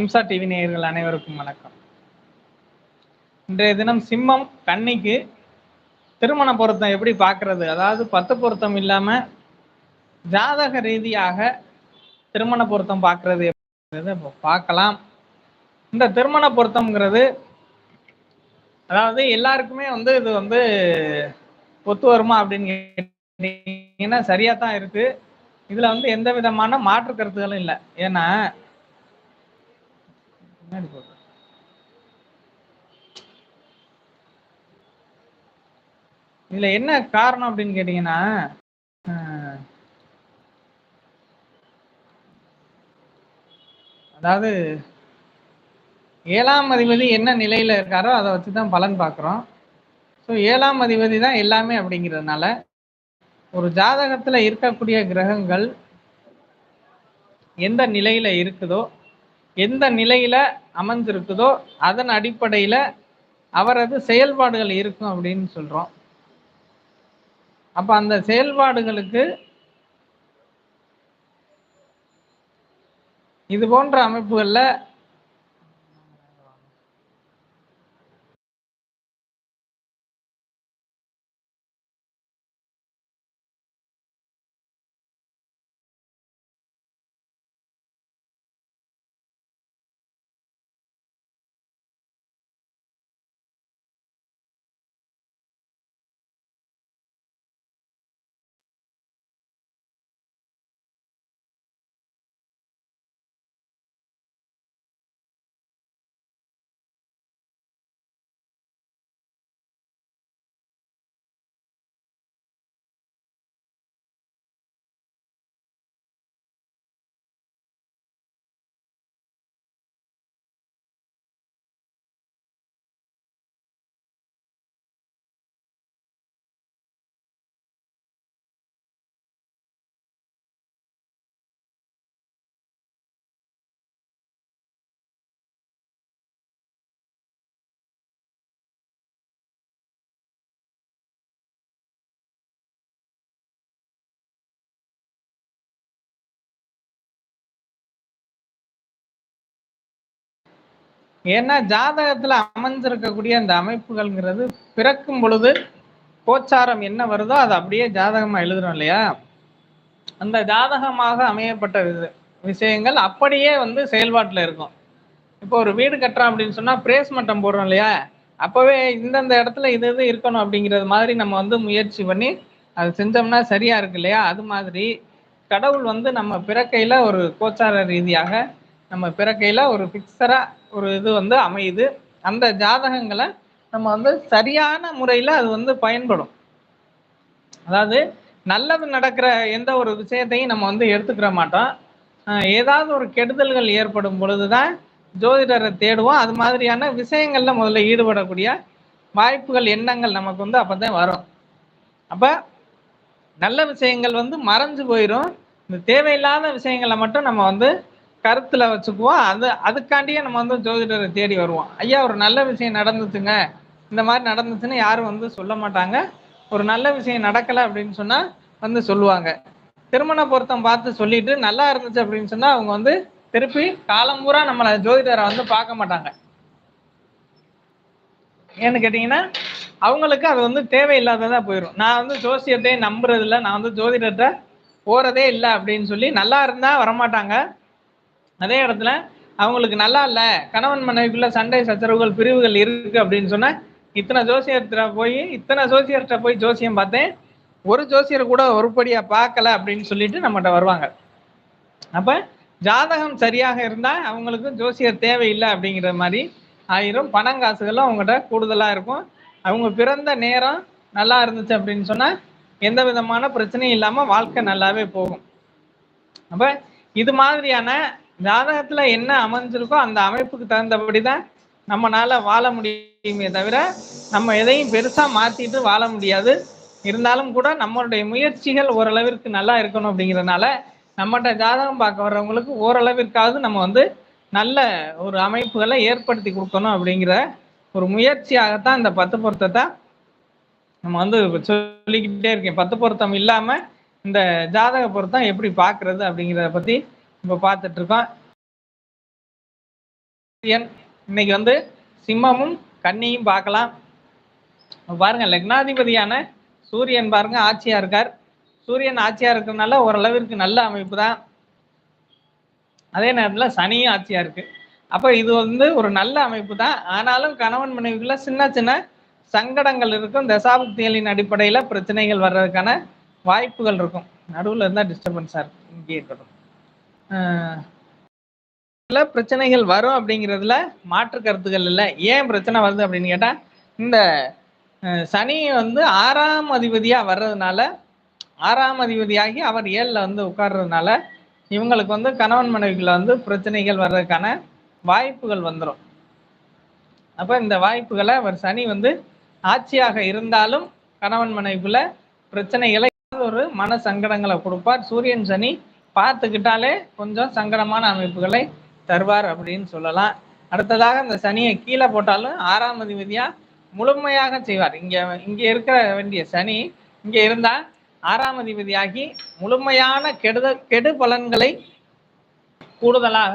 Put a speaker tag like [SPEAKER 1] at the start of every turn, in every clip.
[SPEAKER 1] Hamza TV நேயர்கள் அனைவருக்கும் வணக்கம். இன்றைய தினம் சிம்மம் கன்னிக்கு திருமண பொருத்தம் எப்படி பார்க்கறது? அதாவது பத்து பொருத்தம் இல்லாம ஜாதக ரீதியாக திருமண பொருத்தம் பார்க்கறது எப்படிங்கிறத இப்போ பார்க்கலாம். இந்த திருமண பொருத்தம்ங்கிறது அதாவது எல்லாருக்குமே வந்து இது வந்து ஒத்து வருமா அப்படின்னு கேட்டீங்கன்னா சரியா தான் இருக்கு. இதுல வந்து எந்த விதமான மாற்று கருத்துகளும் இல்லை. ஏன்னா பின்னாடி போட்டு இதுல என்ன காரணம் அப்படின்னு கேட்டீங்கன்னா ஆஹ், அதாவது ஏழாம் அதிபதி என்ன நிலையில இருக்காரோ அதை வச்சு தான் பலன் பார்க்குறோம். ஸோ ஏழாம் அதிபதி தான் எல்லாமே அப்படிங்கிறதுனால ஒரு ஜாதகத்துல இருக்கக்கூடிய கிரகங்கள் எந்த நிலையில இருக்குதோ எந்த நிலையில அமைஞ்சிருக்குதோ அதன் அடிப்படையில அவரது செயல்பாடுகள் இருக்கும் அப்படின்னு சொல்றோம். அப்ப அந்த செயல்பாடுகளுக்கு இது போன்ற அமைப்புகளில் ஏன்னா ஜாதகத்துல அமைஞ்சிருக்கக்கூடிய அந்த அமைப்புகள்ங்கிறது பிறக்கும் பொழுது கோச்சாரம் என்ன வருதோ அதை அப்படியே ஜாதகமா எழுதுறோம் இல்லையா? அந்த ஜாதகமாக அமையப்பட்ட விஷயங்கள் அப்படியே வந்து செயல்பாட்டுல இருக்கும். இப்போ ஒரு வீடு கட்டுறோம் அப்படின்னு சொன்னா பிரேஸ் மட்டம் போடுறோம் இல்லையா? அப்பவே இந்தந்த இடத்துல இது இது இருக்கணும் அப்படிங்கிறது மாதிரி நம்ம வந்து முயற்சி பண்ணி அது செஞ்சோம்னா சரியா இருக்கு இல்லையா? அது மாதிரி கடவுள் வந்து நம்ம பிறக்கையில ஒரு கோச்சார ரீதியாக நம்ம பிறக்கையில ஒரு பிக்சரா ஒரு இது வந்து அமையுது. அந்த ஜாதகங்களை நம்ம வந்து சரியான முறையில் அது வந்து பயன்படும். அதாவது நல்லது நடக்கிற எந்த ஒரு விஷயத்தையும் நம்ம வந்து எடுத்துக்கிற மாட்டோம். ஏதாவது ஒரு கெடுதல்கள் ஏற்படும் பொழுது தான் ஜோதிடரை தேடுவோம். அது மாதிரியான விஷயங்களில் முதல்ல ஈடுபடக்கூடிய வாய்ப்புகள் எண்ணங்கள் நமக்கு வந்து அப்பதான் வரும். அப்போ நல்ல விஷயங்கள் வந்து மறைஞ்சு போயிடும் இந்த தேவையில்லாத விஷயங்களை மட்டும் நம்ம வந்து கருத்துல வச்சுக்குவோம். அது அதுக்காண்டியே நம்ம வந்து ஜோதிடரை தேடி வருவோம். ஐயா ஒரு நல்ல விஷயம் நடந்துச்சுங்க. இந்த மாதிரி நடந்துச்சுன்னு யாரும் வந்து சொல்ல மாட்டாங்க. ஒரு நல்ல விஷயம் நடக்கல அப்படின்னு சொன்னா வந்து சொல்லுவாங்க. திருமண பொருத்தம் பார்த்து சொல்லிட்டு நல்லா இருந்துச்சு அப்படின்னு சொன்னா அவங்க வந்து திருப்பி காலம் பூரா நம்மளை ஜோதிடரை வந்து பார்க்க மாட்டாங்க. ஏன்னு கேட்டீங்கன்னா அவங்களுக்கு அது வந்து தேவையில்லாததா போயிடும் நான் வந்து ஜோசியத்தை நம்புறதில்ல. நான் வந்து ஜோதிடத்தை போறதே இல்லை அப்படின்னு சொல்லி நல்லா இருந்தா வரமாட்டாங்க. அதே இடத்துல அவங்களுக்கு நல்லா இல்லை கணவன் மனைவிக்குள்ள சண்டை சச்சரவுகள் பிரிவுகள் இருக்கு அப்படின்னு சொன்னா இத்தனை ஜோசியர்கிட்ட போய் இத்தனை ஜோசியர்கிட்ட போய் ஜோசியம் பார்த்தேன். ஒரு ஜோசியர் கூட ஒருபடியா பார்க்கல அப்படின்னு சொல்லிட்டு நம்மகிட்ட வருவாங்க. அப்ப ஜாதகம் சரியாக இருந்தா அவங்களுக்கு ஜோசியர் தேவையில்லை அப்படிங்கிற மாதிரி ஆயிரும். பணம் காசுகளும் அவங்ககிட்ட கூடுதலா இருக்கும். அவங்க பிறந்த நேரம் நல்லா இருந்துச்சு அப்படின்னு சொன்னா எந்த விதமான பிரச்சனையும் இல்லாம வாழ்க்கை நல்லாவே போகும். அப்ப இது மாதிரியான ஜாதகத்துல என்ன அமைஞ்சிருக்கோ அந்த அமைப்புக்கு தகுந்தபடி தான் நம்மனால வாழ முடியுமே தவிர நம்ம எதையும் பெருசா மாத்திட்டு வாழ முடியாது. இருந்தாலும் கூட நம்மளுடைய முயற்சிகள் ஓரளவிற்கு நல்லா இருக்கணும் அப்படிங்கறதுனால நம்மகிட்ட ஜாதகம் பார்க்க வர்றவங்களுக்கு ஓரளவிற்காவது நம்ம வந்து நல்ல ஒரு அமைப்புகளை ஏற்படுத்தி கொடுக்கணும் அப்படிங்கிற ஒரு முயற்சியாகத்தான் இந்த பத்து பொருத்தத்தை நம்ம வந்து சொல்லிக்கிட்டே இருக்கேன். பத்து பொருத்தம் இல்லாம இந்த ஜாதக பொருத்தம் எப்படி பார்க்கறது அப்படிங்கிறத பத்தி இப்போ பார்த்துட்டு இருக்கோம் சூரியன் இன்னைக்கு வந்து சிம்மமும் கன்னியும் பார்க்கலாம். பாருங்க லக்னாதிபதியான சூரியன் பாருங்க ஆட்சியா இருக்கார். சூரியன் ஆட்சியா இருக்கிறதுனால ஓரளவிற்கு நல்ல அமைப்பு தான். அதே நேரத்தில் சனியும் ஆட்சியா இருக்கு. அப்போ இது வந்து ஒரு நல்ல அமைப்பு தான். ஆனாலும் கணவன் மனைவிக்குள்ள சின்ன சின்ன சங்கடங்கள் இருக்கும். தசாபுக்திகளின் அடிப்படையில் பிரச்சனைகள் வர்றதுக்கான வாய்ப்புகள் இருக்கும். நடுவில் இருந்தால் டிஸ்டர்பன்ஸாக இருக்கும். இங்கே இருக்கட்டும். சில பிரச்சனைகள் வரும் அப்படிங்கிறதுல மாற்று கருத்துக்கள் இல்லை. ஏன் பிரச்சனை வருது அப்படின்னு கேட்டால் இந்த சனி வந்து ஆறாம் அதிபதியாக வர்றதுனால ஆறாம் அதிபதியாகி அவர் ஏழில் வந்து உட்கார்றதுனால இவங்களுக்கு வந்து கணவன் மனைவிக்குள்ள வந்து பிரச்சனைகள் வர்றதுக்கான வாய்ப்புகள் வந்துடும் அப்போ இந்த வாய்ப்புகளை அவர் சனி வந்து ஆட்சியாக இருந்தாலும் கணவன் மனைவிக்குள்ள பிரச்சனைகளை ஒரு மன சங்கடங்களை கொடுப்பார். சூரியன் சனி பார்த்துக்கிட்டாலே கொஞ்சம் சங்கடமான அமைப்புகளை தருவார் அப்படின்னு சொல்லலாம். அடுத்ததாக இந்த சனியை கீழே போட்டாலும் ஆறாம் அதிபதியா முழுமையாக செய்வார். இங்க இங்க இருக்கிற வேண்டிய சனி இங்க இருந்தா ஆறாம் அதிபதியாகி முழுமையான கெடுத கெடு பலன்களை கூடுதலாக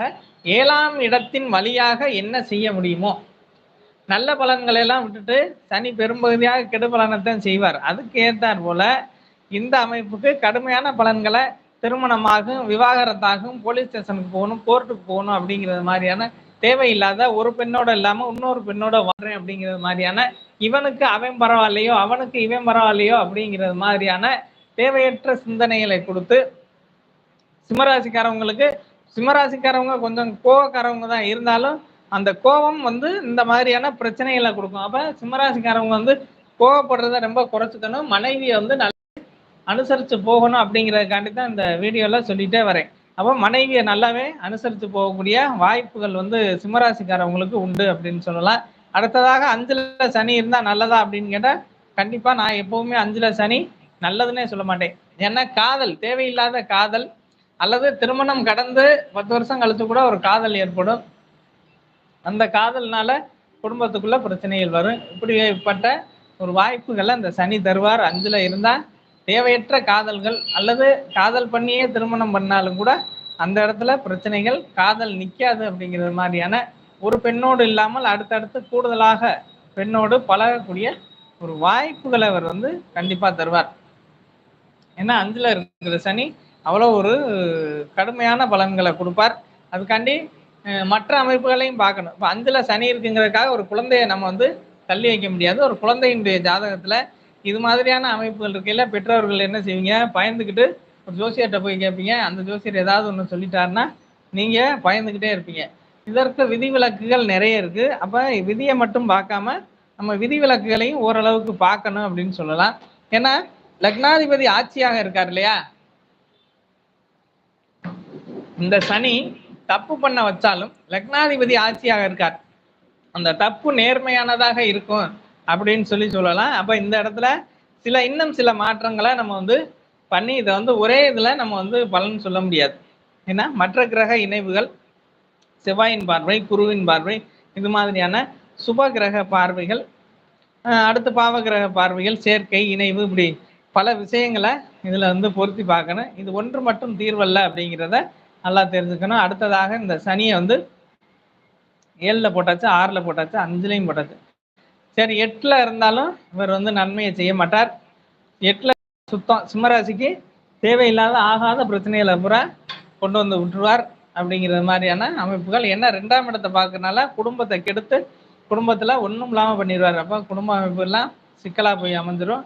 [SPEAKER 1] ஏழாம் இடத்தின் வழியாக என்ன செய்ய முடியுமோ நல்ல பலன்களை எல்லாம் விட்டுட்டு சனி பெரும்பகுதியாக கெடு பலனைத்தான் செய்வார். அதுக்கு ஏற்றார் போல இந்த அமைப்புக்கு கடுமையான பலன்களை திருமணமாகும் விவாகரத்தாகும் போலீஸ் ஸ்டேஷனுக்கு போகணும் கோர்ட்டுக்கு போகணும் அப்படிங்கிறது மாதிரியான தேவையில்லாத ஒரு பெண்ணோட இல்லாம இன்னொரு பெண்ணோட வாழ்றேன் அப்படிங்கிறது மாதிரியான இவனுக்கு அவன் பரவாயில்லையோ அவனுக்கு இவன் பரவாயில்லையோ அப்படிங்கிறது மாதிரியான தேவையற்ற சிந்தனைகளை கொடுத்து சிம்மராசிக்காரவங்களுக்கு சிம்மராசிக்காரவங்க கொஞ்சம் கோவக்காரவங்க தான் இருந்தாலும் அந்த கோபம் வந்து இந்த மாதிரியான பிரச்சனைகளை கொடுக்கும். அப்ப சிம்மராசிக்காரவங்க வந்து கோவப்படுறத ரொம்ப குறைச்சிக்கணும். மனைவியை வந்து நல்ல அனுசரித்து போகணும் அப்படிங்கிறதுக்காண்டி தான் இந்த வீடியோவில் சொல்லிகிட்டே வரேன். அப்போ மனைவியை நல்லாவே அனுசரித்து போகக்கூடிய வாய்ப்புகள் வந்து சிம்மராசிக்காரவங்களுக்கு உண்டு அப்படின்னு சொல்லலாம். அடுத்ததாக அஞ்சில் சனி இருந்தால் நல்லதா அப்படின்னு கேட்டால் கண்டிப்பாக நான் எப்போவுமே அஞ்சில் சனி நல்லதுன்னே சொல்ல மாட்டேன். ஏன்னா காதல் தேவையில்லாத காதல் அல்லது திருமணம் கடந்து பத்து வருஷம் கழித்து கூட ஒரு காதல் ஏற்படும். அந்த காதல்னால குடும்பத்துக்குள்ள பிரச்சனைகள் வரும். இப்படிப்பட்ட ஒரு வாய்ப்புகளை அந்த சனி தருவார் அஞ்சில் இருந்தால் தேவையற்ற காதல்கள் அல்லது காதல் பண்ணியே திருமணம் பண்ணாலும் கூட அந்த இடத்துல பிரச்சனைகள் காதல் நிற்காது அப்படிங்கிறது மாதிரியான ஒரு பெண்ணோடு இல்லாமல் அடுத்தடுத்து கூடுதலாக பெண்ணோடு பழகக்கூடிய ஒரு வாய்ப்புகளை அவர் வந்து கண்டிப்பா தருவார். ஏன்னா அஞ்சுல இருக்கிற சனி அவ்வளோ ஒரு கடுமையான பலன்களை கொடுப்பார். அதுக்காண்டி மற்ற அமைப்புகளையும் பார்க்கணும். இப்போ அஞ்சுல சனி இருக்குங்கிறதுக்காக ஒரு குழந்தைய நம்ம வந்து தள்ளி வைக்க முடியாது. ஒரு குழந்தையினுடைய ஜாதகத்துல இது மாதிரியான அமைப்புகள் இருக்கையில பெற்றோர்கள் என்ன செய்வீங்க? பயந்துக்கிட்டு ஒரு ஜோசியர்கிட்ட போய் கேட்பீங்க அந்த ஜோசியர் ஏதாவது ஒன்று சொல்லிட்டாருன்னா நீங்கள் பயந்துக்கிட்டே இருப்பீங்க. இதற்கு விதிவிலக்குகள் நிறைய இருக்குது அப்போ விதியை மட்டும் பார்க்காம நம்ம விதிவிலக்குகளையும் ஓரளவுக்கு பார்க்கணும் அப்படின்னு சொல்லலாம். ஏன்னா லக்னாதிபதி ஆட்சியாக இருக்கார் இல்லையா? இந்த சனி தப்பு பண்ண வச்சாலும் லக்னாதிபதி ஆட்சியாக இருக்கார். அந்த தப்பு நேர்மையானதாக இருக்கும். அப்படின்னு சொல்லி சொல்லலாம். அப்போ இந்த இடத்துல சில இன்னும் சில மாற்றங்களை நம்ம வந்து பண்ணி இதை வந்து ஒரே இதில் நம்ம வந்து பலன் சொல்ல முடியாது. ஏன்னா மற்ற கிரக இணைவுகள் செவ்வாயின் பார்வை குருவின் பார்வை இது மாதிரியான சுப கிரக பார்வைகள் அடுத்து பாவ கிரக பார்வைகள் சேர்க்கை இணைவு இப்படி பல விஷயங்களை இதில் வந்து பொருத்தி பார்க்கணும். இது ஒன்று மட்டும் தீர்வல்ல அப்படிங்கிறத நல்லா தெரிஞ்சுக்கணும். அடுத்ததாக இந்த சனியை வந்து ஏழில் போட்டாச்சு ஆறில் போட்டாச்சு அஞ்சுலையும் போட்டாச்சு. சரி எட்டில் இருந்தாலும் இவர் வந்து நன்மையை செய்ய மாட்டார். எட்டில் சுத்தம் சிம்மராசிக்கு தேவையில்லாத ஆகாத பிரச்சனைகளை பூரா கொண்டு வந்து விட்டுருவார் அப்படிங்கிறது மாதிரியான அமைப்புகள். ஏன்னா ரெண்டாம் இடத்தை பார்க்கறனால குடும்பத்தை கெடுத்து குடும்பத்தில் ஒன்றும் இல்லாமல் பண்ணிடுவார் அப்போ குடும்ப அமைப்புலாம் சிக்கலாக போய் அமைஞ்சிடும்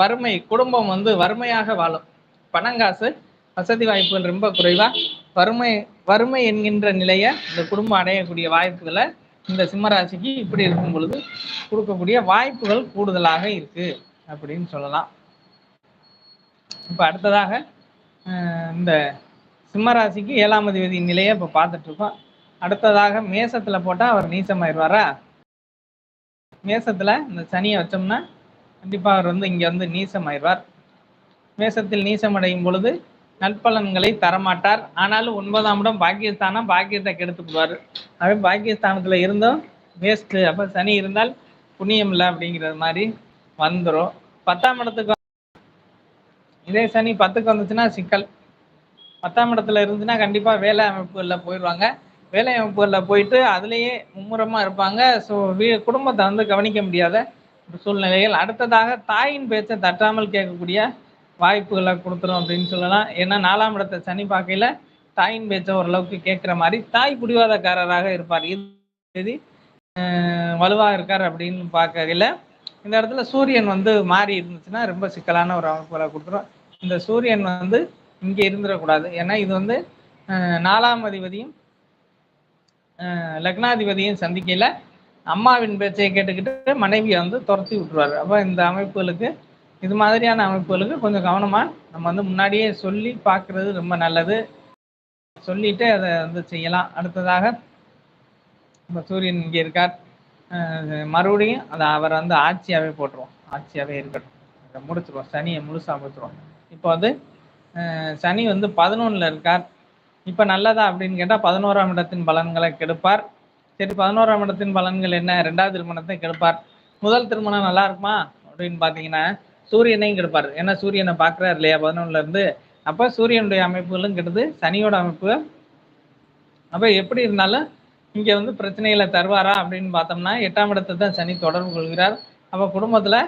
[SPEAKER 1] வறுமை குடும்பம் வந்து வறுமையாக வாழும். பணங்காசு வசதி வாய்ப்புகள் ரொம்ப குறைவாக வறுமை வறுமை என்கின்ற நிலையை இந்த குடும்பம் அடையக்கூடிய வாய்ப்புகளை இந்த சிம்மராசிக்கு இப்படி இருக்கும் பொழுது கொடுக்கக்கூடிய வாய்ப்புகள் கூடுதலாக இருக்கு அப்படின்னு சொல்லலாம். இப்போ அடுத்ததாக இந்த சிம்மராசிக்கு ஏழாம் அதிபதி நிலையை இப்போ பார்த்துட்டு இருக்கோம். அடுத்ததாக மேசத்துல போட்டா அவர் நீசமாயிருவாரா மேசத்துல இந்த சனியை வச்சோம்னா கண்டிப்பா அவர் வந்து இங்க வந்து நீசமாயிருவார் மேசத்தில் நீசமடையும் பொழுது நற்பலன்களை தரமாட்டார். ஆனாலும் ஒன்பதாம் இடம் பாகிஸ்தானா பாக்கியத்தை கெடுத்துக்குவார். அவன் பாகிஸ்தானத்தில் இருந்தும் வேஸ்ட்டு. அப்போ சனி இருந்தால் புண்ணியம் இல்லை அப்படிங்கிறது மாதிரி வந்துடும் பத்தாம் இடத்துக்கு இதே சனி பத்துக்கு வந்துச்சுன்னா சிக்கல். பத்தாம் இடத்துல இருந்துச்சுன்னா கண்டிப்பாக வேலை அமைப்புகளில் போயிடுவாங்க. வேலை அமைப்புகளில் போயிட்டு அதுலேயே மும்முரமாக இருப்பாங்க. ஸோ வீ குடும்பத்தை வந்து கவனிக்க முடியாத சூழ்நிலைகள். அடுத்ததாக தாயின் பேச்சை தட்டாமல் கேட்கக்கூடிய வாய்ப்புகளை கொடுத்துரும் அப்படின்னு சொல்லலாம். ஏன்னா நாலாம் இடத்தை சனி பார்க்கையில் தாயின் பேச்சை ஓரளவுக்கு கேட்குற மாதிரி தாய் பிடிவாதக்காரராக இருப்பார். இது வலுவாக இருக்கார் அப்படின்னு பார்க்கல இந்த இடத்துல சூரியன் வந்து மாறி இருந்துச்சுன்னா ரொம்ப சிக்கலான ஒரு அமைப்புகளை கொடுத்துரும். இந்த சூரியன் வந்து இங்கே இருந்துடக்கூடாது. ஏன்னா இது வந்து நாலாம் அதிபதியும் லக்னாதிபதியும் சந்திக்கையில் அம்மாவின் பேச்சை கேட்டுக்கிட்டு மனைவியை வந்து துரத்தி விட்டுருவார். அப்போ இந்த அமைப்புகளுக்கு இது மாதிரியான அமைப்புகளுக்கு கொஞ்சம் கவனமாக நம்ம வந்து முன்னாடியே சொல்லி பார்க்குறது ரொம்ப நல்லது. சொல்லிட்டு அதை வந்து செய்யலாம். அடுத்ததாக நம்ம சூரியன் இங்கே இருக்கார். மறுபடியும் அதை அவரை வந்து ஆட்சியாகவே போட்டுருவோம். ஆட்சியாகவே இருக்கட்டும். முடிச்சிருவோம். சனியை முழுசாக முடிச்சிருவோம். இப்போ வந்து சனி வந்து பதினொன்றில் இருக்கார். இப்போ நல்லதா அப்படின்னு கேட்டால் பதினோராம் இடத்தின் பலன்களை கெடுப்பார். சரி பதினோராம் இடத்தின் பலன்கள் என்ன? ரெண்டாவது திருமணத்தை கெடுப்பார். முதல் திருமணம் நல்லா இருக்குமா அப்படின்னு பார்த்தீங்கன்னா சூரியனையும் கெடுப்பார். ஏன்னா சூரியனை பார்க்குறாரு இல்லையா? பதினொன்னுல இருந்து. அப்போ சூரியனுடைய அமைப்புகளும் கெடுது சனியோட அமைப்பு. அப்போ எப்படி இருந்தாலும் இங்கே வந்து பிரச்சனைகளை தருவாரா அப்படின்னு பார்த்தோம்னா எட்டாம் இடத்தை தான் சனி தொடர்பு கொள்கிறார். அப்போ குடும்பத்தில்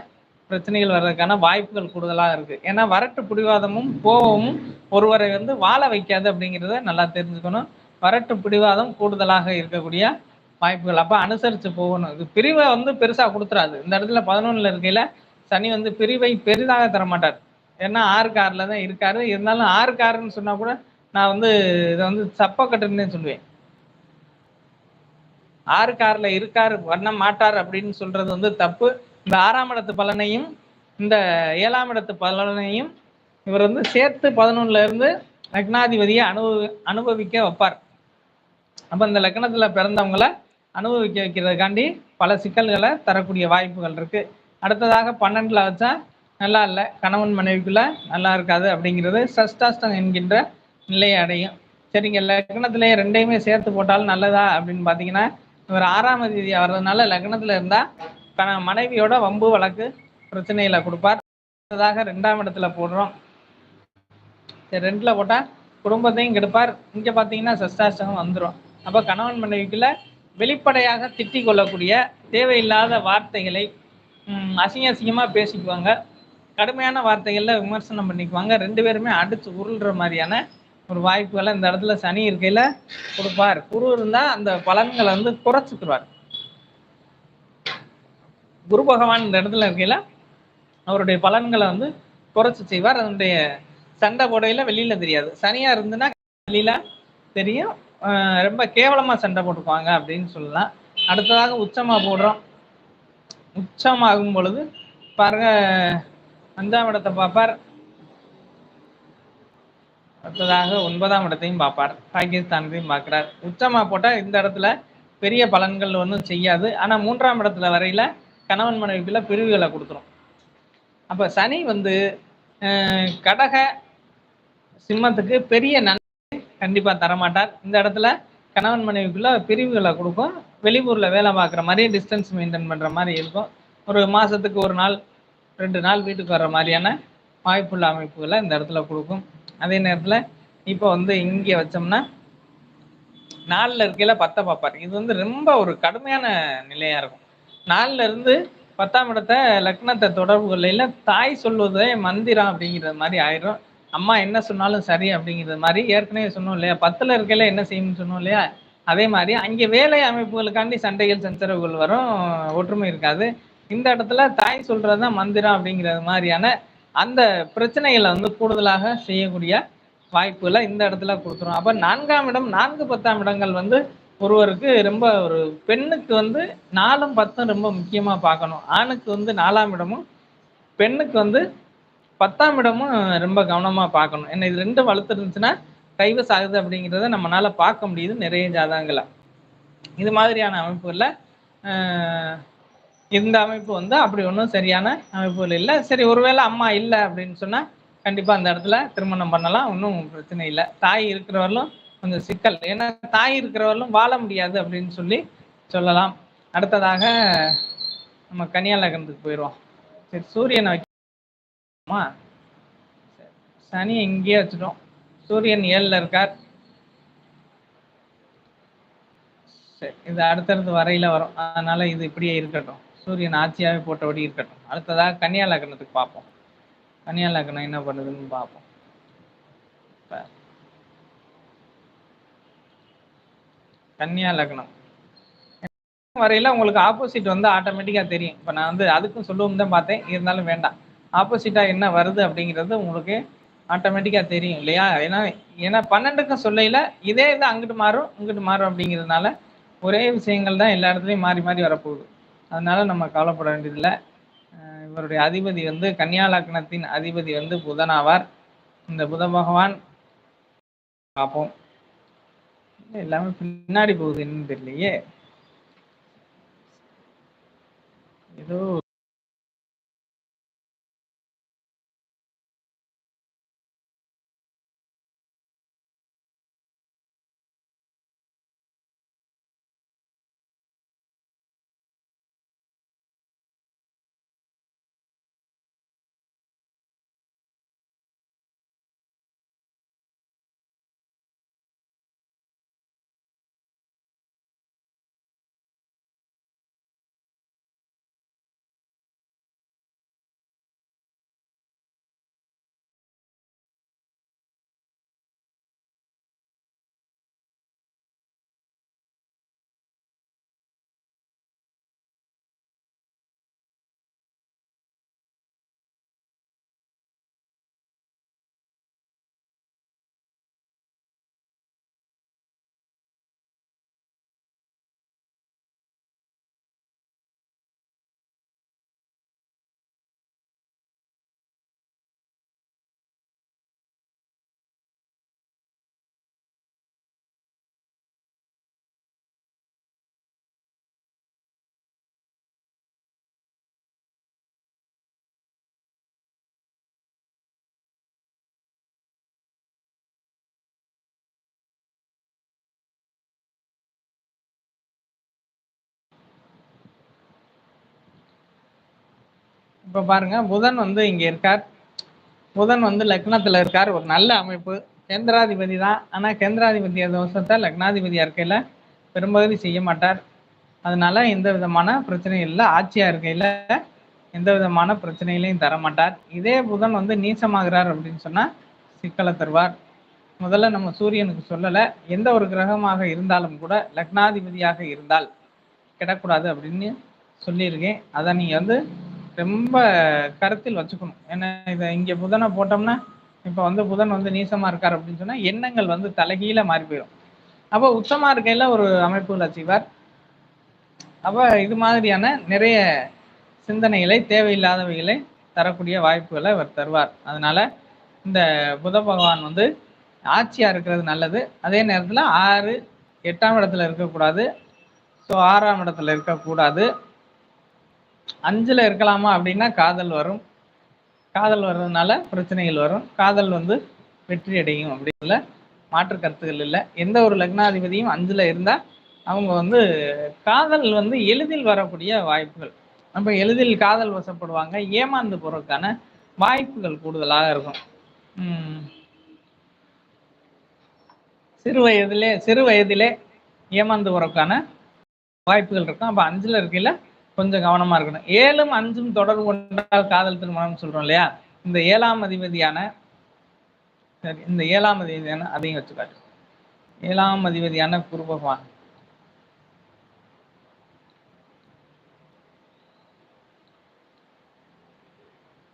[SPEAKER 1] பிரச்சனைகள் வர்றதுக்கான வாய்ப்புகள் கூடுதலாக இருக்குது ஏன்னா வரட்டு பிடிவாதமும் கோபமும் ஒருவரை வந்து வாழ வைக்காது அப்படிங்கிறத நல்லா தெரிஞ்சுக்கணும். வரட்டு பிடிவாதம் கூடுதலாக இருக்கக்கூடிய வாய்ப்புகள். அப்போ அனுசரித்து போகணும். இது பிரிவை வந்து பெருசாக கொடுத்துறாது. இந்த இடத்துல பதினொன்றில் இருக்கையில் சனி வந்து பிரிவை பெரிதாக தரமாட்டார். ஏன்னா ஆறு காரில் தான் இருக்காரு. இருந்தாலும் ஆறு காருன்னு சொன்னால் கூட நான் வந்து இதை வந்து சப்பக்கட்டுன்னு சொல்லுவேன். ஆறு காரில் இருக்கார் வண்ண மாட்டார் அப்படின்னு சொல்றது வந்து தப்பு. இந்த ஆறாம் இடத்து பலனையும் இந்த ஏழாம் இடத்து பலனையும் இவர் வந்து சேர்த்து பதினொன்னுல இருந்து லக்னாதிபதியை அனுபவி அனுபவிக்க வைப்பார். அப்போ இந்த லக்னத்தில் பிறந்தவங்களை அனுபவிக்க வைக்கிறதுக்காண்டி பல சிக்கல்களை தரக்கூடிய வாய்ப்புகள் இருக்கு. அடுத்ததாக பன்னெண்டில் வச்சா நல்லா இல்லை கணவன் மனைவிக்குள்ள நல்லா இருக்காது அப்படிங்கிறது சஷ்டாஷ்டம் என்கின்ற நிலையை அடையும். சரிங்க லக்னத்திலேயே ரெண்டையுமே சேர்த்து போட்டாலும் நல்லதா அப்படின்னு பார்த்தீங்கன்னா இவர் ஆறாம் தேதி வர்றதுனால லக்னத்தில் இருந்தால் மனைவியோட வம்பு வழக்கு பிரச்சனையில் கொடுப்பார். அடுத்ததாக ரெண்டாம் இடத்துல போடுறோம். சரி ரெண்டில் போட்டால் குடும்பத்தையும் கெடுப்பார். இங்கே பார்த்தீங்கன்னா சஷ்டாஷ்டகம் வந்துடும் அப்போ கணவன் மனைவிக்குள்ள வெளிப்படையாக திட்டிக் கொள்ளக்கூடிய தேவையில்லாத வார்த்தைகளை அசிங்க அசிங்கமாக பேசிக்குவாங்க. கடுமையான வார்த்தைகளில் விமர்சனம் பண்ணிக்குவாங்க. ரெண்டு பேருமே அடித்து உருள்ற மாதிரியான ஒரு வாய்ப்புகளை இந்த இடத்துல சனி இருக்கையில் கொடுப்பார். குரு இருந்தால் அந்த பலன்களை வந்து குறைச்சிக்குவார் குரு பகவான் இந்த இடத்துல இருக்கையில் அவருடைய பலன்களை வந்து குறைச்சி செய்வார். அதனுடைய சண்டை போடையில் வெளியில் தெரியாது. சனியாக இருந்துன்னா வெளியில் தெரியும். ரொம்ப கேவலமாக சண்டை போட்டுக்குவாங்க அப்படின்னு சொல்லலாம். அடுத்ததாக உச்சமாக போடுறோம். உச்சமாகும் பொழுது பாருங்க அஞ்சாம் இடத்தை பார்ப்பார். அடுத்ததாக ஒன்பதாம் இடத்தையும் பார்ப்பார். பாகிஸ்தானத்தையும் பார்க்குறார். உச்சமா போட்டால் இந்த இடத்துல பெரிய பலன்கள் ஒன்றும் செய்யாது. ஆனால் மூன்றாம் இடத்துல வரையில கணவன் மனைவிக்குள்ள பிரிவுகளை கொடுத்துரும். அப்போ சனி வந்து கடக சிம்மத்துக்கு பெரிய நன்மை கண்டிப்பாக தரமாட்டார். இந்த இடத்துல கணவன் மனைவிக்குள்ள பிரிவுகளை கொடுக்கும். வெளியூரில் வேலை பார்க்குற மாதிரி டிஸ்டன்ஸ் மெயின்டைன் பண்ணுற மாதிரி இருக்கும். ஒரு மாதத்துக்கு ஒரு நாள் ரெண்டு நாள் வீட்டுக்கு வர்ற மாதிரியான வாய்ப்புள்ள அமைப்புகளை இந்த இடத்துல கொடுக்கும். அதே நேரத்தில் இப்போ வந்து இங்கே வச்சோம்னா நாலில் இருக்கையில் பத்தை பார்ப்பார். இது வந்து ரொம்ப ஒரு கடுமையான நிலையாக இருக்கும். நாலில் இருந்து பத்தாம் இடத்த லக்னத்தை தொடர்பு கொள்ளையில் தாய் சொல்வதே மந்திரம் அப்படிங்கிறது மாதிரி ஆயிரும். அம்மா என்ன சொன்னாலும் சரி அப்படிங்கிறது மாதிரி ஏற்கனவே சொன்னோம் இல்லையா? பத்தில் இருக்கையில் என்ன செய்யணும்னு சொன்னோம் இல்லையா? அதே மாதிரி அங்கே வேலை அமைப்புகளுக்காண்டி சண்டைகள் சச்சரவுகள் வரும். ஒற்றுமை இருக்காது. இந்த இடத்துல தாய் சொல்றது தான் மந்திரம் அப்படிங்கிறது மாதிரியான அந்த பிரச்சனைகளை வந்து கூடுதலாக செய்யக்கூடிய வாய்ப்புகளை இந்த இடத்துல கொடுத்துரும். அப்போ நான்காம் இடம் நான்கு பத்தாம் இடங்கள் வந்து ஒருவருக்கு ரொம்ப ஒரு பெண்ணுக்கு வந்து நாலும் பத்தும் ரொம்ப முக்கியமாக பார்க்கணும். ஆணுக்கு வந்து நாலாம் இடமும் பெண்ணுக்கு வந்து பத்தாம் இடமும் ரொம்ப கவனமாக பார்க்கணும். என்ன இது ரெண்டும் வளர்த்து டைவர்ஸ் ஆகுது அப்படிங்கிறத நம்மளால் பார்க்க முடியுது நிறைய ஜாதகங்களை. இது மாதிரியான அமைப்புகளில் இந்த அமைப்பு வந்து அப்படி ஒன்றும் சரியான அமைப்புகள் இல்லை. சரி ஒருவேளை அம்மா இல்லை அப்படின்னு சொன்னால் கண்டிப்பாக அந்த இடத்துல திருமணம் பண்ணலாம் ஒன்றும் பிரச்சனை இல்லை. தாய் இருக்கிறவர்களும் கொஞ்சம் சிக்கல். ஏன்னா தாய் இருக்கிறவர்களும் வாழ முடியாது அப்படின்னு சொல்லி சொல்லலாம். அடுத்ததாக நம்ம கன்னியா போயிடுவோம் சரி சூரியனை வைக்கமா சனி இங்கேயே வச்சுட்டோம். சூரியன் ஏழில் இருக்கார். சரி இது அடுத்தடுத்து வரையில வரும். அதனால இது இப்படியே இருக்கட்டும். சூரியன் ஆட்சியாகவே போட்டபடி இருக்கட்டும். அடுத்ததாக கன்னியா லக்னத்துக்கு பார்ப்போம். கன்னியா லக்னம் என்ன பண்ணுதுன்னு பார்ப்போம். கன்னியா லக்னம். வரையில உங்களுக்கு ஆப்போசிட் வந்து ஆட்டோமேட்டிக்காக தெரியும். இப்போ நான் வந்து அதுக்கும் சொல்லுவோம் தான் பார்த்தேன். இருந்தாலும் வேண்டாம். ஆப்போசிட்டாக என்ன வருது அப்படிங்கிறது உங்களுக்கு ஆட்டோமேட்டிக்காக தெரியும் இல்லையா? ஏன்னா ஏன்னா பன்னெண்டுக்கும் சொல்லையில் இதே இது அங்கிட்டு மாறும் இங்கிட்டு மாறும் அப்படிங்கிறதுனால ஒரே விஷயங்கள் தான் எல்லா இடத்துலையும் மாறி மாறி வரப்போகுது. அதனால நம்ம கவலைப்பட வேண்டியதில்லை. இவருடைய அதிபதி வந்து கன்னியாலக்னத்தின் அதிபதி வந்து புதனாவார் இந்த புத பகவான் பார்ப்போம். எல்லாமே பின்னாடி போகுது என்னன்னு தெரியலையே. ஏதோ இப்போ பாருங்க புதன் வந்து இங்க இருக்கார். புதன் வந்து லக்னத்துல இருக்கார். ஒரு நல்ல அமைப்பு. கேந்திராதிபதி தான். ஆனா கேந்திராதிபதி தோஷத்தை லக்னாதிபதியா இருக்கையில பெரும்பகுதி செய்ய மாட்டார். அதனால எந்த விதமான பிரச்சனையும் இல்லை. ஆட்சியா இருக்கையில எந்த விதமான பிரச்சனைகளையும் தர மாட்டார். இதே புதன் வந்து நீசமாகிறார் அப்படின்னு சொன்னா சிக்கலை தருவார். முதல்ல நம்ம சூரியனுக்கு சொல்லலை. எந்த ஒரு கிரகமாக இருந்தாலும் கூட லக்னாதிபதியாக இருந்தால் கிடக்கூடாது அப்படின்னு சொல்லியிருக்கேன். அதை நீங்கள் வந்து ரொம்ப கருத்தில் வச்சுக்கணும். ஏன்னா இதை இங்கே புதனை போட்டோம்னா இப்போ வந்து புதன் வந்து நீசமாக இருக்கார் அப்படின்னு சொன்னால் எண்ணங்கள் வந்து தலைகீழ மாறி போயிடும். அப்போ உச்சமாக இருக்கையில் ஒரு அமைப்புகள் செய்வார் அப்போ இது மாதிரியான நிறைய சிந்தனைகளை தேவையில்லாதவைகளை தரக்கூடிய வாய்ப்புகளை அவர் தருவார். அதனால இந்த புத பகவான் வந்து ஆட்சியாக இருக்கிறது நல்லது. அதே நேரத்தில் ஆறு எட்டாம் இடத்துல இருக்கக்கூடாது. ஸோ ஆறாம் இடத்துல இருக்கக்கூடாது. அஞ்சில் இருக்கலாமா அப்படின்னா காதல் வரும். காதல் வர்றதுனால பிரச்சனைகள் வரும். காதல் வந்து வெற்றி அடையும் அப்படிங்கிற மாற்று கருத்துகள் இல்லை. எந்த ஒரு லக்னாதிபதியும் அஞ்சில் இருந்தால் அவங்க வந்து காதல் வந்து எளிதில் வரக்கூடிய வாய்ப்புகள். நம்ம எளிதில் காதல் வசப்படுவாங்க. ஏமாந்து போகிறதுக்கான வாய்ப்புகள் கூடுதலாக இருக்கும். உம் சிறு வயதிலே சிறு வயதிலே ஏமாந்து போறதுக்கான வாய்ப்புகள் இருக்கும். அப்ப அஞ்சுல இருக்கையில் கொஞ்சம் கவனமா இருக்கணும். ஏழும் அஞ்சும் தொடர்பு கொண்டால் காதல் திருமணம் சொல்றோம் இல்லையா? இந்த ஏழாம் அதிபதியான சரி இந்த ஏழாம் அதிபதியான அதையும் வச்சுக்காட்டு. ஏழாம் அதிபதியான குரு பகவான்.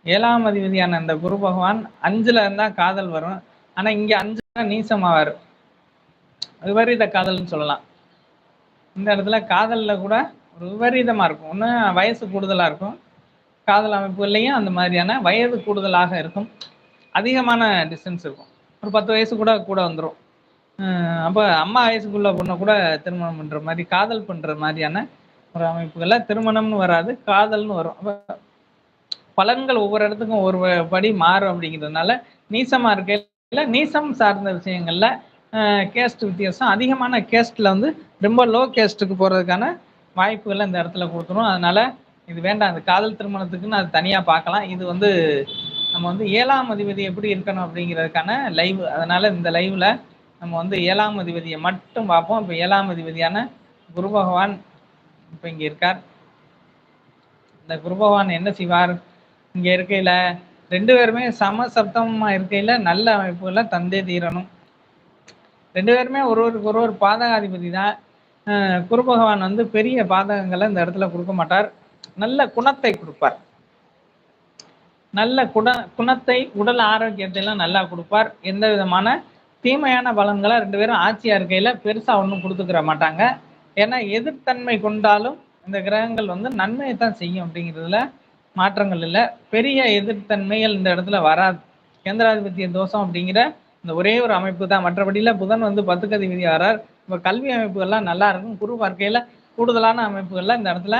[SPEAKER 1] ஏழாம் அதிபதியான அந்த குரு பகவான் அஞ்சுல இருந்தா காதல் வரும். ஆனா இங்க அஞ்சு நீசமாவார். விபரீத காதல்னு சொல்லலாம். இந்த இடத்துல காதல்ல கூட ஒரு விபரீதமா இருக்கும். ஒன்று வயசு கூடுதலா இருக்கும். காதல் அமைப்புகள்லையும் அந்த மாதிரியான வயது கூடுதலாக இருக்கும். அதிகமான டிஸ்டன்ஸ் இருக்கும். ஒரு பத்து வயசு கூட கூட வந்துடும் அப்போ அம்மா வயசுக்குள்ள பொண்ணை கூட திருமணம் பண்ற மாதிரி காதல் பண்ற மாதிரியான ஒரு அமைப்புகள்ல திருமணம்னு வராது காதல்னு வரும். அப்போ பலன்கள் ஒவ்வொரு இடத்துக்கும் ஒரு படி மாறும் அப்படிங்கிறதுனால நீசமா இருக்கையில் நீசம் சார்ந்த விஷயங்கள்ல கேஸ்ட் வித்தியாசம் அதிகமான கேஸ்ட்ல வந்து ரொம்ப லோ கேஸ்ட்டுக்கு போறதுக்கான வாய்ப்புகளை இந்த இடத்துல கொடுத்துரும் அதனால இது வேண்டாம் இந்த காதல் திருமணத்துக்குன்னு அது தனியாக பார்க்கலாம். இது வந்து நம்ம வந்து ஏழாம் அதிபதி எப்படி இருக்கணும் அப்படிங்கிறதுக்கான லைவ் அதனால இந்த லைவ்ல நம்ம வந்து ஏழாம் அதிபதியை மட்டும் பார்ப்போம். இப்போ ஏழாம் அதிபதியான குரு பகவான் இப்போ இங்கே இருக்கார். இந்த குரு பகவான் என்ன செய்வார்? இங்கே இருக்கையில் ரெண்டு பேருமே சம சப்தமாக இருக்கையில் நல்ல அமைப்புகளை தந்தே தீரணும். ரெண்டு பேருமே ஒருவருக்கு ஒருவர் பாதகாதிபதி தான். குரு பகவான் வந்து பெரிய பாதகங்களை இந்த இடத்துல கொடுக்க மாட்டார். நல்ல குணத்தை கொடுப்பார். நல்ல குண குணத்தை உடல் ஆரோக்கியத்தை எல்லாம் நல்லா கொடுப்பார். எந்த விதமான தீமையான பலன்களை ரெண்டு பேரும் ஆட்சியா இருக்கையில பெருசா ஒன்றும் கொடுத்துக்கிற மாட்டாங்க. ஏன்னா எதிர்த்தன்மை கொண்டாலும் இந்த கிரகங்கள் வந்து நன்மையை தான் செய்யும் அப்படிங்கிறதுல மாற்றங்கள் இல்லை. பெரிய எதிர்த்தன்மைகள் இந்த இடத்துல வராது. கேந்திராதிபத்திய தோஷம் அப்படிங்கிற இந்த ஒரே ஒரு அமைப்பு தான். மற்றபடியில் புதன் வந்து பத்துக்கதி விதி வரார் இப்போ கல்வி அமைப்புகள்லாம் நல்லா இருக்கும். குரு பார்க்கையில் கூடுதலான அமைப்புகள்லாம் இந்த இடத்துல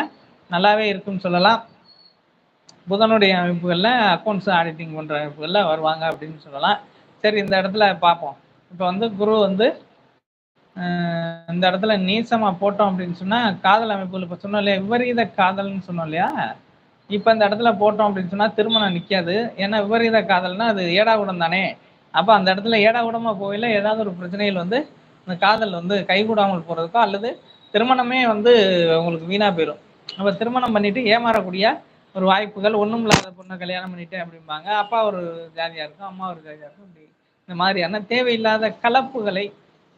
[SPEAKER 1] நல்லாவே இருக்குன்னு சொல்லலாம். புதனுடைய அமைப்புகளில் அக்கௌண்ட்ஸ் ஆடிட்டிங் பண்ணுற அமைப்புகளில் வருவாங்க அப்படின்னு சொல்லலாம். சரி இந்த இடத்துல பார்ப்போம். இப்போ வந்து குரு வந்து இந்த இடத்துல நீசமாக போட்டோம் அப்படின்னு சொன்னால் காதல் அமைப்புகள் இப்போ சொன்னோம் இல்லையா? விபரீத காதல்னு சொன்னோம் இல்லையா? இப்போ இந்த இடத்துல போட்டோம் அப்படின்னு சொன்னால் திருமணம் நிற்காது ஏன்னா விபரீத காதல்னா அது ஏடாகுடம் தானே அப்போ அந்த இடத்துல ஏடாகுடமாக போகல ஏதாவது ஒரு பிரச்சனைகள் வந்து அந்த காதல் வந்து கைகூடாமல் போகிறதுக்கோ அல்லது திருமணமே வந்து உங்களுக்கு வீணாக போயிடும் அப்போ திருமணம் பண்ணிட்டு ஏமாறக்கூடிய ஒரு வாய்ப்புகள் ஒன்றும் இல்லாத பொண்ணை கல்யாணம் பண்ணிட்டேன் அப்படிம்பாங்க. அப்பா ஒரு ஜாதியாக இருக்கும் அம்மா ஒரு ஜாதியாக இருக்கும் இப்படி இந்த மாதிரியான தேவையில்லாத கலப்புகளை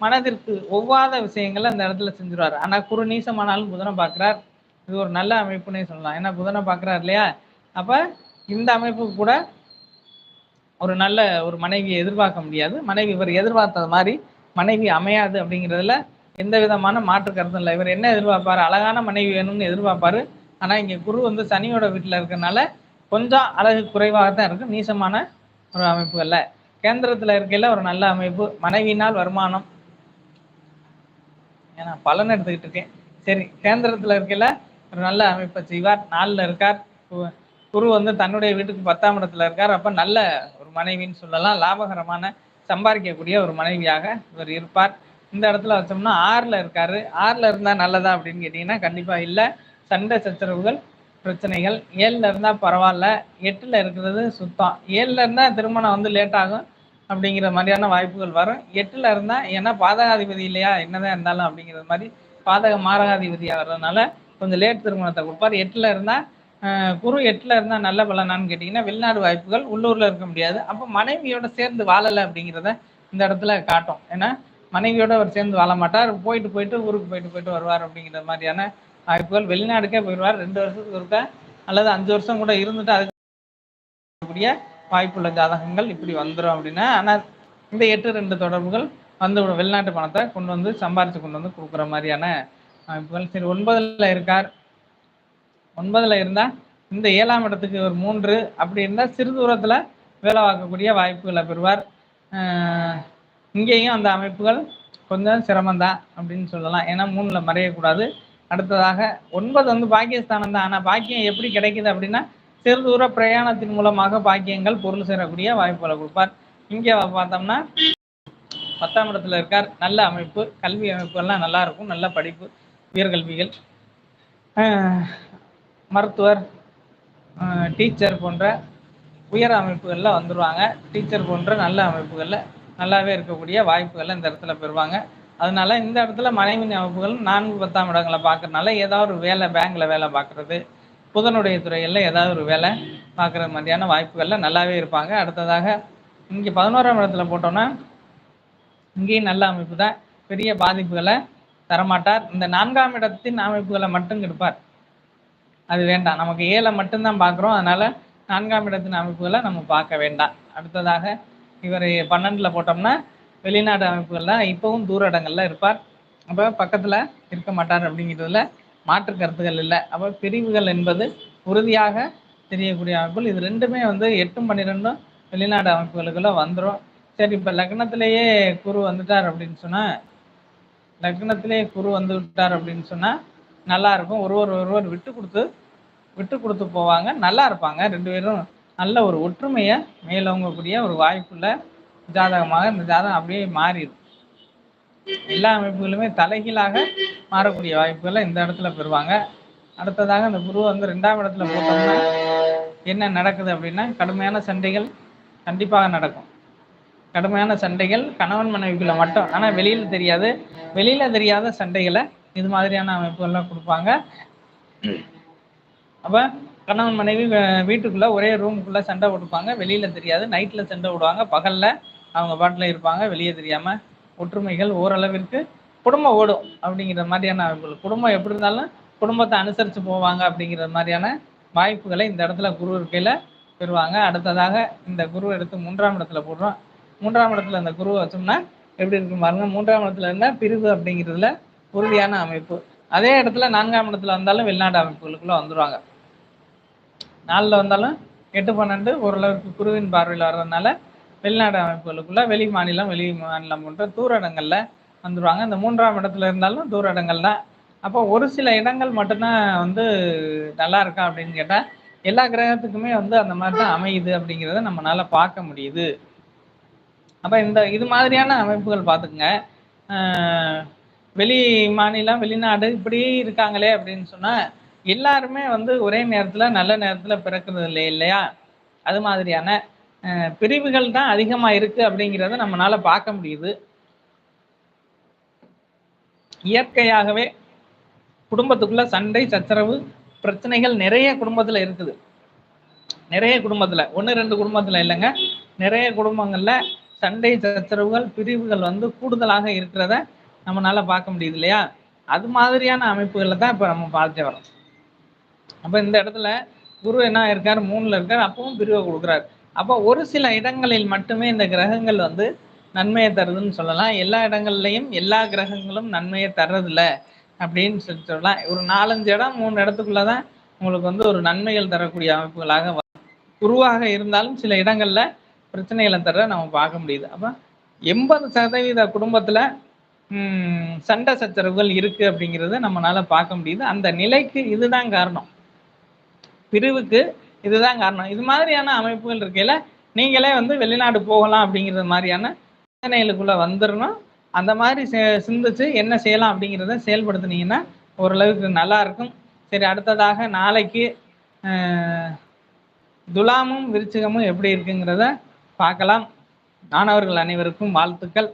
[SPEAKER 1] மனதிற்கு ஒவ்வாத விஷயங்களை அந்த இடத்துல செஞ்சுருவார். ஆனால் குரு நீசமானாலும் புதனை பார்க்குறார். இது ஒரு நல்ல அமைப்புன்னே சொல்லலாம். ஏன்னா புதனை பார்க்குறார் இல்லையா? அப்போ இந்த அமைப்பு கூட ஒரு நல்ல ஒரு மனைவியை எதிர்பார்க்க முடியாது. மனைவி இவர் எதிர்பார்த்தது மாதிரி மனைவி அமையாது அப்படிங்கிறதுல எந்த விதமான மாற்று கருத்தும் இல்லை. இவர் என்ன எதிர்பார்ப்பாரு? அழகான மனைவி வேணும்னு எதிர்பார்ப்பாரு. ஆனால் இங்கே குரு வந்து சனியோட வீட்டில் இருக்கிறனால கொஞ்சம் அழகு குறைவாக தான் இருக்கு. நீசமான ஒரு அமைப்புகள்ல. கேந்திரத்தில் இருக்கையில் ஒரு நல்ல அமைப்பு. மனைவியினால் வருமானம். ஏன்னா பலன் எடுத்துக்கிட்டு இருக்கேன். சரி கேந்திரத்தில் இருக்கையில் ஒரு நல்ல அமைப்பை செய்வார். நாளில் இருக்கார். கு- குரு வந்து தன்னுடைய வீட்டுக்கு பத்தாம் இடத்துல இருக்கார். அப்போ நல்ல ஒரு மனைவின்னு சொல்லலாம். லாபகரமான சம்பாதிக்கக்கூடிய ஒரு மனைவியாக இவர் இருப்பார். இந்த இடத்துல வச்சோம்னா ஆறில் இருக்காரு. ஆறில் இருந்தால் நல்லதா அப்படின்னு கேட்டிங்கன்னா கண்டிப்பாக இல்லை. சண்டை சச்சரவுகள் பிரச்சனைகள். ஏழில் இருந்தால் பரவாயில்ல. எட்டில் இருக்கிறது சுத்தம். ஏழில் இருந்தால் திருமணம் வந்து லேட் ஆகும் அப்படிங்கிற மாதிரியான வாய்ப்புகள் வரும். எட்டில் இருந்தால் ஏன்னா பாதகாதிபதி இல்லையா? என்னதான் இருந்தாலும் அப்படிங்கிறது மாதிரி பாதக மாரகாதிபதி வர்றதுனால கொஞ்சம் லேட் திருமணத்தை கொடுப்பார். எட்டில் இருந்தால் குரு எட்டில் இருந்தால் நல்ல பலனான்னு கேட்டிங்கன்னா வெளிநாடு வாய்ப்புகள் உள்ளூரில் இருக்க முடியாது. அப்போ மனைவியோட சேர்ந்து வாழலை அப்படிங்கிறத இந்த இடத்துல காட்டும். ஏன்னா மனைவியோட அவர் சேர்ந்து வாழ மாட்டார். போயிட்டு போயிட்டு ஊருக்கு போயிட்டு போயிட்டு வருவார் அப்படிங்கிற மாதிரியான வாய்ப்புகள். வெளிநாடுக்கே போயிடுவார். ரெண்டு வருஷத்துக்கு ஒருக்க அல்லது அஞ்சு வருஷம் கூட இருந்துட்டு அதுக்கூடிய வாய்ப்புள்ள ஜாதகங்கள் இப்படி வந்துடும் அப்படின்னா ஆனால் இந்த எட்டு ரெண்டு தொடர்புகள் வந்து வெளிநாட்டு பணத்தை கொண்டு வந்து சம்பாரித்து கொண்டு வந்து கொடுக்குற மாதிரியான வாய்ப்புகள். சரி ஒன்பதில் இருக்கார். ஒன்பதுல இருந்தா இந்த ஏழாம் இடத்துக்கு ஒரு மூன்று. அப்படி இருந்தா சிறு தூரத்துல வேலை பார்க்கக்கூடிய வாய்ப்புகளை பெறுவார். ஆஹ் இங்கேயும் அந்த அமைப்புகள் கொஞ்சம் சிரமம்தான் அப்படின்னு சொல்லலாம். ஏன்னா மூணில் மறையக்கூடாது. அடுத்ததாக ஒன்பது வந்து பாகிஸ்தானம் தான். ஆனா பாக்கியம் எப்படி கிடைக்குது அப்படின்னா சிறு தூர பிரயாணத்தின் மூலமாக பாக்கியங்கள் பொருள் சேரக்கூடிய வாய்ப்புகளை கொடுப்பார். இங்கே பார்த்தோம்னா பத்தாம் இடத்துல இருக்கார். நல்ல அமைப்பு கல்வி அமைப்புகள்லாம் நல்லா இருக்கும். நல்ல படிப்பு உயர்கல்விகள். ஆஹ் மருத்துவர் டீச்சர் போன்ற உயர் அமைப்புகளில் வந்துடுவாங்க டீச்சர் போன்ற நல்ல அமைப்புகளில் நல்லாவே இருக்கக்கூடிய வாய்ப்புகளை இந்த இடத்துல பெறுவாங்க. அதனால இந்த இடத்துல மனைவி அமைப்புகள் நான்கு பத்தாம் இடங்களை பார்க்கறனால ஏதாவது ஒரு வேலை பேங்க்ல வேலை பார்க்கறது புதனுடைய துறைகளில் ஏதாவது ஒரு வேலை பார்க்குற மாதிரியான வாய்ப்புகளில் நல்லாவே இருப்பாங்க. அடுத்ததாக இங்கே பதினோராம் இடத்துல போட்டோம்னா இங்கேயும் நல்ல அமைப்பு தான். பெரிய பாதிப்புகளை தரமாட்டார். இந்த நான்காம் இடத்தின் அமைப்புகளை மட்டும் கெடுப்பார். அது வேண்டாம். நமக்கு ஏழை மட்டும்தான் பார்க்குறோம். அதனால நான்காம் இடத்தின் அமைப்புகளை நம்ம பார்க்க வேண்டாம். அடுத்ததாக இவர் பன்னெண்டில் போட்டோம்னா வெளிநாடு அமைப்புகளில் இப்போவும் தூர இடங்கள்ல இருப்பார். அப்போ பக்கத்தில் இருக்க மாட்டார் அப்படிங்கிறதுல மாற்று கருத்துக்கள் இல்லை. அப்போ பிரிவுகள் என்பது உறுதியாக தெரியக்கூடிய அமைப்புகள். இது ரெண்டுமே வந்து எட்டும் பன்னிரெண்டும் வெளிநாடு அமைப்புகளுக்குள்ள வந்துடும் சரி இப்போ லக்னத்திலேயே குரு வந்துட்டார் அப்படின்னு சொன்னால் லக்னத்திலேயே குரு வந்து விட்டார் அப்படின்னு சொன்னால் நல்லா இருக்கும். ஒருவர் ஒருவர் விட்டு கொடுத்து விட்டு கொடுத்து போவாங்க. நல்லா இருப்பாங்க. ரெண்டு பேரும் நல்ல ஒரு ஒற்றுமையை மேலோங்கக்கூடிய ஒரு வாய்ப்புள்ள ஜாதகமாக இந்த ஜாதகம் அப்படியே மாறிடும். எல்லா அமைப்புகளுமே தலைகீழாக மாறக்கூடிய வாய்ப்புகளை இந்த இடத்துல பெறுவாங்க. அடுத்ததாக இந்த குருவை வந்து ரெண்டாம் இடத்துல போட்டோம்னா என்ன நடக்குது அப்படின்னா கடுமையான சண்டைகள் கண்டிப்பாக நடக்கும். கடுமையான சண்டைகள் கணவன் மனைவிக்குள்ள மட்டும். ஆனால் வெளியில் தெரியாது. வெளியில் தெரியாத சண்டைகளை இது மாதிரியான அமைப்புகள்லாம் கொடுப்பாங்க. அப்போ கணவன் மனைவி வீட்டுக்குள்ளே ஒரே ரூமுக்குள்ளே சண்டை போட்டுப்பாங்க. வெளியில் தெரியாது. நைட்டில் சண்டை விடுவாங்க பகலில் அவங்க பாட்டில் இருப்பாங்க. வெளியே தெரியாமல் ஒற்றுமைகள் ஓரளவிற்கு குடும்பம் ஓடும் அப்படிங்கிற மாதிரியான அமைப்புகள். குடும்பம் எப்படி இருந்தாலும் குடும்பத்தை அனுசரித்து போவாங்க அப்படிங்கிற மாதிரியான வாய்ப்புகளை இந்த இடத்துல குரு இருக்கையில் பெறுவாங்க. அடுத்ததாக இந்த குரு எடுத்து மூன்றாம் இடத்துல போடுறோம். மூன்றாம் இடத்துல இந்த குருவை வச்சோம்னா எப்படி இருக்கு பாருங்க. மூன்றாம் இடத்துல இருந்தால் பிரிவு அப்படிங்கிறதுல உறுதியான அமைப்பு. அதே இடத்துல நான்காம் இடத்துல வந்தாலும் வெளிநாடு அமைப்புகளுக்குள்ள வந்துருவாங்க. நாலில் வந்தாலும் எட்டு பன்னெண்டு ஓரளவுக்கு குருவின் பார்வையில் வர்றதுனால வெளிநாடு அமைப்புகளுக்குள்ள வெளி மாநிலம் வெளி மாநிலம் போன்ற தூர இடங்கள்ல வந்துருவாங்க. இந்த மூன்றாம் இடத்துல இருந்தாலும் தூர இடங்கள் தான். அப்போ ஒரு சில இடங்கள் மட்டும்தான் வந்து நல்லா இருக்கா அப்படின்னு கேட்டால் எல்லா கிரகத்துக்குமே வந்து அந்த மாதிரி தான் அமையுது அப்படிங்கிறத நம்மளால பார்க்க முடியுது. அப்போ இந்த இது மாதிரியான அமைப்புகள் பார்த்துக்குங்க. ஆஹ் வெளி மாநிலம் வெளிநாடு இப்படி இருக்காங்களே அப்படின்னு சொன்னால் எல்லாருமே வந்து ஒரே நேரத்தில் நல்ல நேரத்தில் பிறக்கிறது இல்லை இல்லையா? அது மாதிரியான பிரிவுகள் தான் அதிகமாக இருக்கு அப்படிங்கிறத நம்மளால பார்க்க முடியுது. இயற்கையாகவே குடும்பத்துக்குள்ள சண்டை சச்சரவு பிரச்சனைகள் நிறைய குடும்பத்துல இருக்குது. நிறைய குடும்பத்துல. ஒன்று ரெண்டு குடும்பத்துல இல்லைங்க. நிறைய குடும்பங்கள்ல சண்டை சச்சரவுகள் பிரிவுகள் வந்து கூடுதலாக இருக்கிறத நம்மளால பார்க்க முடியுது இல்லையா? அது மாதிரியான அமைப்புகளை தான் இப்போ நம்ம பார்த்துட்டு வரோம் அப்போ இந்த இடத்துல குரு என்ன இருக்கார் மூணுல இருக்கார். அப்பவும் பிரிவை கொடுக்குறாரு. அப்போ ஒரு சில இடங்களில் மட்டுமே இந்த கிரகங்கள் வந்து நன்மையை தருதுன்னு சொல்லலாம். எல்லா இடங்கள்லையும் எல்லா கிரகங்களும் நன்மையை தர்றதில்ல அப்படின்னு சொல்லி சொல்லலாம். ஒரு நாலஞ்சு இடம் மூணு இடத்துக்குள்ள தான் உங்களுக்கு வந்து ஒரு நன்மைகள் தரக்கூடிய அமைப்புகளாக வரும். குருவாக இருந்தாலும் சில இடங்கள்ல பிரச்சனைகளை தர நம்ம பார்க்க முடியுது. அப்போ எண்பது சதவீத குடும்பத்துல சண்டை சச்சரவுகள் இருக்கு அப்படிங்கிறத நம்மளால பார்க்க முடியுது. அந்த நிலைக்கு இதுதான் காரணம். பிரிவுக்கு இதுதான் காரணம். இது மாதிரியான அமைப்புகள் இருக்கையில நீங்களே வந்து வெளிநாடு போகலாம் அப்படிங்கிறது மாதிரியான சிந்தனைகளுக்குள்ள வந்துடணும் அந்த மாதிரி சிந்திச்சு என்ன செய்யலாம் அப்படிங்கிறத செயல்படுத்துனீங்கன்னா ஓரளவுக்கு நல்லா இருக்கும். சரி அடுத்ததாக நாளைக்கு துலாமும் விருச்சிகமும் எப்படி இருக்குங்கிறத பார்க்கலாம். மாணவர்கள் அனைவருக்கும் வாழ்த்துக்கள்.